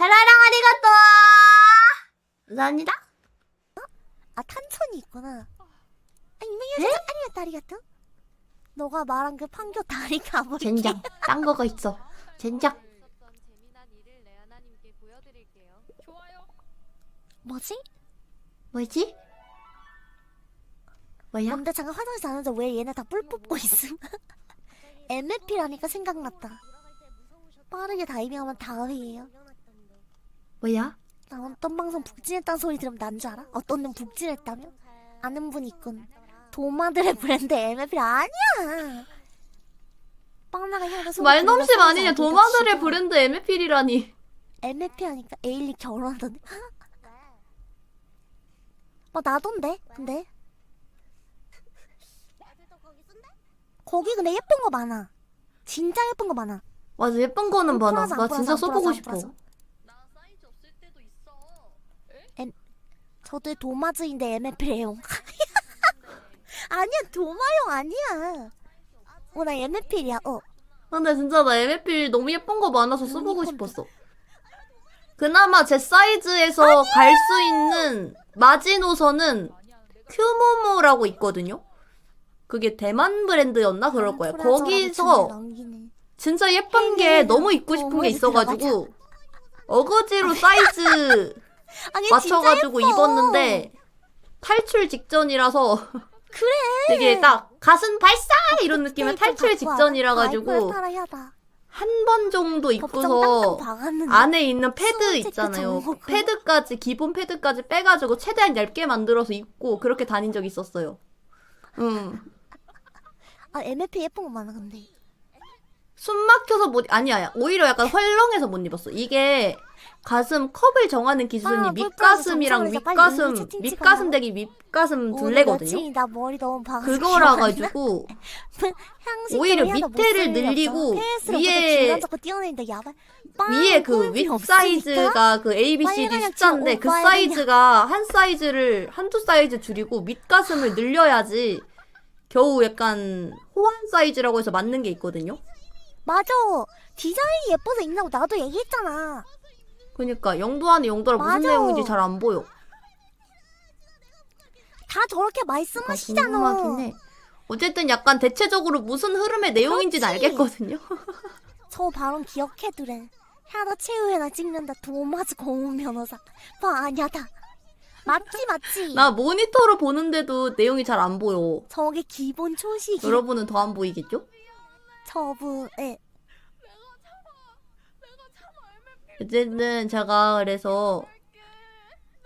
자라랑 아리가또! 감사합니다. 아 탄천이 있구나. 아 유명해서 아리가또 아리가또. 너가 말한 그 판교 다리 가버리. 젠장. 딴 거가 있어. 젠장. 뭐지? 뭐지? 뭐야? 근데 잠깐 화장실 다는데 왜 얘네 다 뿔 뽑고 있음? MFP라니까 생각났다. 빠르게 다이빙하면 다음이에요. 뭐야? 나 어떤 방송 북진했다는 소리 들으면 난 줄 알아? 어떤 놈 북진했다며? 아는 분 있군. 도마들의 브랜드 MFP 아니야. 빵나가 향해 소리 말넘심 아니냐? 도마들의 브랜드 MFP라니. MFP 하니까 에일리 결혼하던데. 어 나던데. 근데 거기 근데 예쁜 거 많아. 진짜 예쁜 거 많아. 맞아, 예쁜 거는 많아. 플라자, 나 진짜 써보고 싶어. 플라자. 나 사이즈 없을 때도 있어. 저도 도마즈인데 MFP래요. 아니야 도마용 아니야. 어나 MFP야. 어. 근데 진짜 나 MFP 너무 예쁜 거 많아서 써보고 유니콘도. 싶었어. 그나마 제 사이즈에서 갈 수 있는 마지노선은 큐모모라고 있거든요. 그게 대만 브랜드였나 그럴 거야. 프라자라고 거기서. 진짜 예쁜 게 헬멧에서 너무 입고 싶은 게 어머니 있어가지고 어거지로 사이즈 아니 맞춰가지고 예뻐. 입었는데 탈출 직전이라서 그래. 되게 딱 가슴 발사 이런 느낌의 좀 탈출. 직전이라 가지고. 한 번 정도 법정 입고서. 안에 있는 패드 있잖아요. 패드까지 기본 패드까지 빼가지고 최대한 얇게 만들어서 입고 그렇게 다닌 적 있었어요. 음. 아 MFP 예쁜 거 많아 근데. 숨 막혀서 못 아니야 오히려 약간 헐렁해서 못 입었어 이게 가슴 컵을 정하는 기준이 아, 밑가슴이랑 윗가슴 밑가슴 대기 밑가슴 오늘 둘레거든요 며칠이 나 머리 너무 박아서 그거라. 가지고 오히려 밑에를. 늘리고 위에-! 위에 그 윗? 사이즈가 그 A, B, C, D 빨리 그냥 숫자인데 그 사이즈가 한 사이즈를 한두 사이즈 줄이고 밑가슴을 늘려야지 겨우 약간 호환 사이즈라고 해서 맞는 게 있거든요 맞아. 디자인이 예뻐서 입나고 나도 얘기했잖아. 그니까 영도 안에 영도라 무슨 맞아. 내용인지 잘 안 보여 다 저렇게 아, 말씀하시잖아. 궁금하긴 해. 어쨌든 약간 대체적으로 무슨 흐름의 내용인지는 그렇지. 알겠거든요. 저 발언 기억해두래. 하나 최후에나 찍는다. 도마즈 고문 변호사. 봐 아냐다. 맞지 맞지. 나 모니터로 보는데도 내용이 잘 안 보여. 저게 기본 초식이. 여러분은 더 안 보이겠죠? 저분의 어쨌든 제가 그래서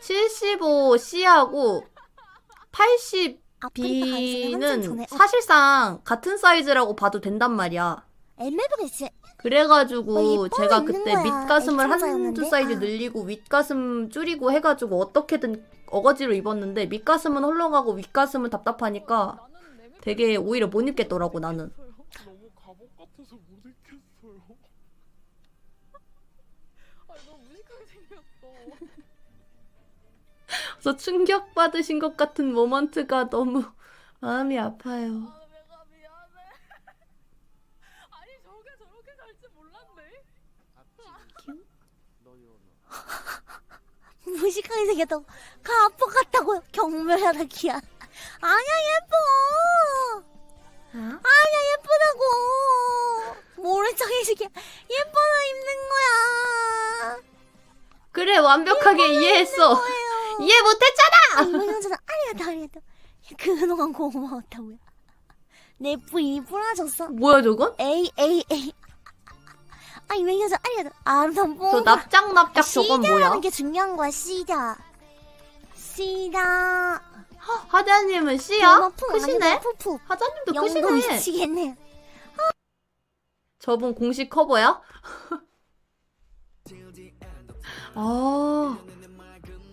75C하고 아프리카 가기 전에 한참 80B는 전에 어, 사실상 같은 사이즈라고 봐도 된단 말이야. 그래가지고 제가 그때. 밑가슴을 한두? 사이즈 아. 늘리고 윗가슴 줄이고 해가지고 어떻게든 어거지로 입었는데 밑가슴은 헐렁하고 윗가슴은 답답하니까 되게 오히려 못 입겠더라고 나는. 같아서 못 입겠어요. 아 너무 무식하게 생겼어. 그래서 충격 받으신 것 같은 모먼트가 너무 마음이 아파요. 아 내가 미안해. 아니 저게 저렇게 잘줄 몰랐네. 무식하게 생겼다고 가포 같다고 경멸하다 기야 아니야 예뻐 아? 완벽하게 이해했어. 이해 못했잖아. 아 이번 여자는 아니야 아니야 그동안 고마웠다고요 내 뿌리 뿌라졌어 뭐야 저건? 에이 에이 에이 아 이번 여자 아니야 아난 뭐저 납작 납작 저건 뭐야? 시다라는 게 중요한 거야 시다 시다 하자님은 C야? 크시네? 푸푸 하자님도 영도 크시네. 미치겠네 저분 공식 커버야? 아,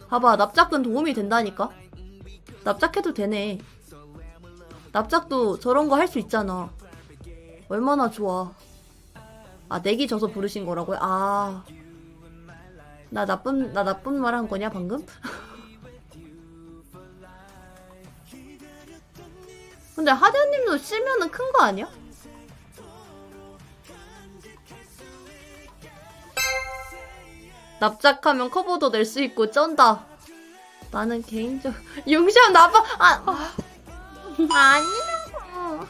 봐봐 납작은 도움이 된다니까. 납작해도 되네. 납작도 저런 거 할 수 있잖아. 얼마나 좋아. 아 내기 져서 부르신 거라고요? 아, 나 나쁜 나 나쁜 말 한 거냐 방금? 근데 하대님도 쓰면은 큰 거 아니야? 납작하면 커버도 낼 수 있고 쩐다. 나는 개인적 용시험 나빠 아 아니라고.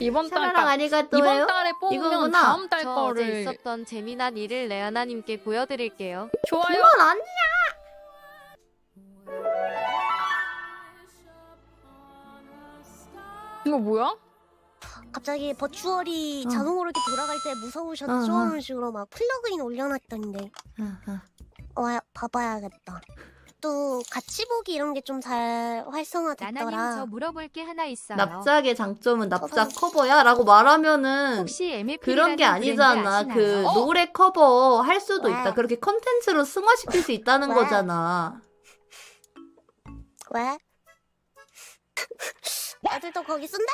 이번 달 사랑 딱- 아리가또요. 이번 달에 뽑으면 이거구나. 다음 달 저 어제 거를 있었던 재미난 일을 레아나님께 보여드릴게요. 좋아요. 그건 아니. 이거 뭐야? 갑자기 버추얼이 어. 자동으로 이렇게 돌아갈 때 무서우셨죠? 어, 어. 하는 식으로 막 플러그인 올려놨던데 와 봐봐야겠다. 또 같이 보기 이런 게 좀 잘 나나님 저 활성화됐더라. 물어볼 게 하나 있어요. 납작의 장점은 납작 커버야 라고 말하면은 혹시 MFP 그런 게 아니잖아. 그 어? 노래 커버 할 수도 왜? 있다. 그렇게 컨텐츠로 승화시킬 수 있다는 왜? 거잖아. 왜? 애들도 거기 쓴대?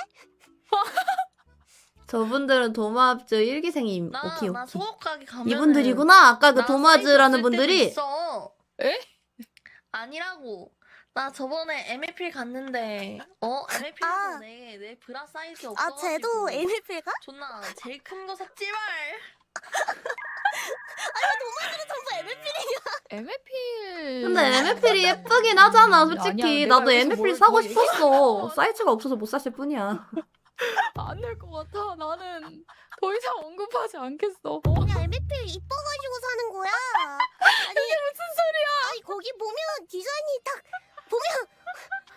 저분들은 도마합주 일기생임. 나, 오케이 나 오케이. 소속가게 가면 이분들이구나. 아까 그 도마즈라는 분들이. 에? 아니라고. 나 저번에 MFP 갔는데 어 MFP에서 아. 내, 내 브라 사이즈 아 없어가지고 쟤도 NFL가? 존나 제일 큰 거 샀지 말. 전부 NFL MFP. 근데 MFP이 예쁘긴 하잖아, 솔직히. 아니야, 내가 나도 여기서 뭘- 사고 뭘 싶었어. 사이즈가 없어서 못 샀을 뿐이야. 안 될 것 같아. 나는 더 이상 언급하지 않겠어. 그냥 MFL 이뻐가지고 사는 거야. 아니 무슨 소리야? 아니 거기 보면 디자인이 딱 보면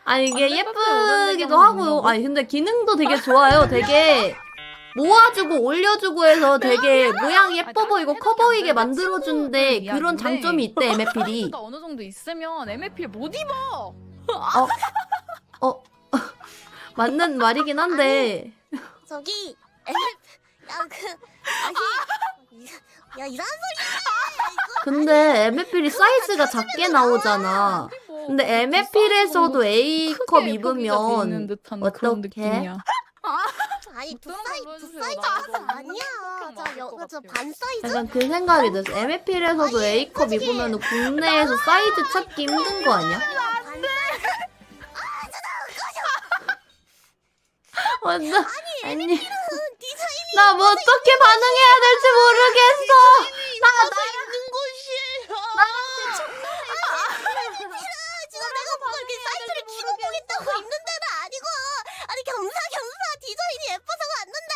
아니, 이게 안 예쁘기도 하고요. 된다고? 아니, 근데 기능도 되게 좋아요. 되게 모아주고 올려주고 해서 되게 모양이 예뻐 나는 보이고 커안 돼. 보이게 친구들 그런. 장점이 있대, MFP이. 사이즈가 어느 정도 있으면 MFP 못 입어. 어, 맞는 말이긴 한데. 저기 야그 아니 야 이상한 근데 MFP이 사이즈가 작게 나오잖아. 뭐 근데 MFP에서도 A컵 입으면 어떡해? 느낌이야. 아니 두 사이 두 사이즈. 아니야. 뚜껑 맞을 것 저여저 같아요. 반 사이즈. 약간 그 생각이 들었어. MFP에서도 A컵 입으면 국내에서 사이즈 찾기 힘든 거 아니야? 완전 아니 디자인이 나 뭐 어떻게 반응해야 될지 모르겠어. 나 있는 곳이에요. 지금 내가 뭐 이렇게 사이즈를 키고 보겠다고 입는 데는 아니고 아니 겸사겸사 디자인이 예뻐서 왔는데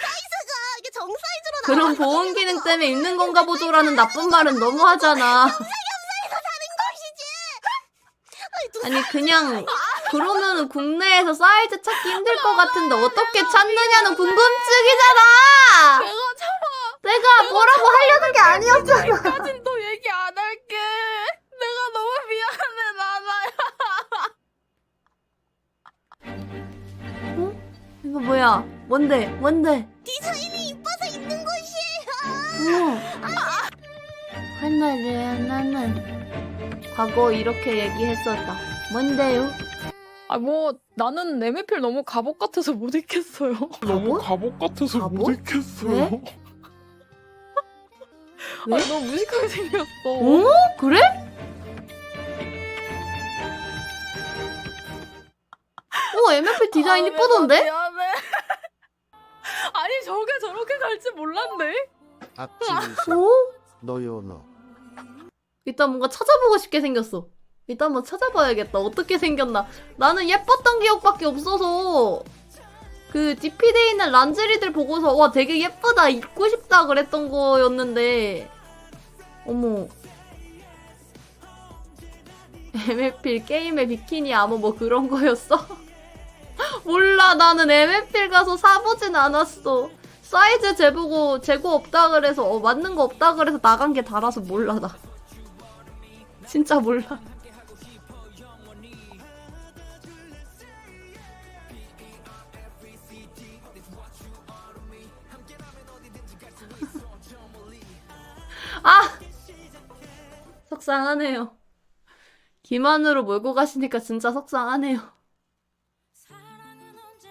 사이즈가 이게 정 사이즈로 나와. 그런 보온 기능 때문에 입는 건가 보도라는 나쁜 말은 너무하잖아. 아니 그냥 그러면은 국내에서 사이즈 찾기 힘들 것 같은데 어떻게 찾느냐는 궁금증이잖아. 내가 참아. 내가 뭐라고 하려는 게 아니었잖아. 여기까진 또 얘기 안 할게. 내가 너무 미안해 나나야. 이거 뭐야? 뭔데? 뭔데? 디자인이 이뻐서 입는 곳이에요. 어. 하나를 나는 과거 이렇게 얘기했었다. 뭔데요? 아 뭐 나는 MFP 너무 갑옷 같아서 못 입겠어요. 너무 갑옷? 같아서 갑옷? 못 입겠어요. 왜? 왜? 아, 너무 무식하게 생겼어. 어? 그래? 어, MFP 디자인 아, 이쁘던데? 내가 미안해. 아니 저게 저렇게 갈지 몰랐네. 앞집에서 어? 너요 너 일단 뭔가 찾아보고 싶게 생겼어. 일단 한번 찾아봐야겠다. 어떻게 생겼나. 나는 예뻤던 기억밖에 없어서. 그 DP대에 있는 란제리들 보고서 와 되게 예쁘다. 입고 싶다 그랬던 거였는데. 어머. MFP 게임의 비키니 아무 뭐 그런 거였어? 몰라. 나는 MFP 가서 사보진 않았어. 사이즈 재보고 재고 없다 그래서 어 맞는 거 없다 그래서 나간 게 달아서 몰라 나. 진짜 몰라 아! 속상하네요. 김한으로 몰고 가시니까 진짜 속상하네요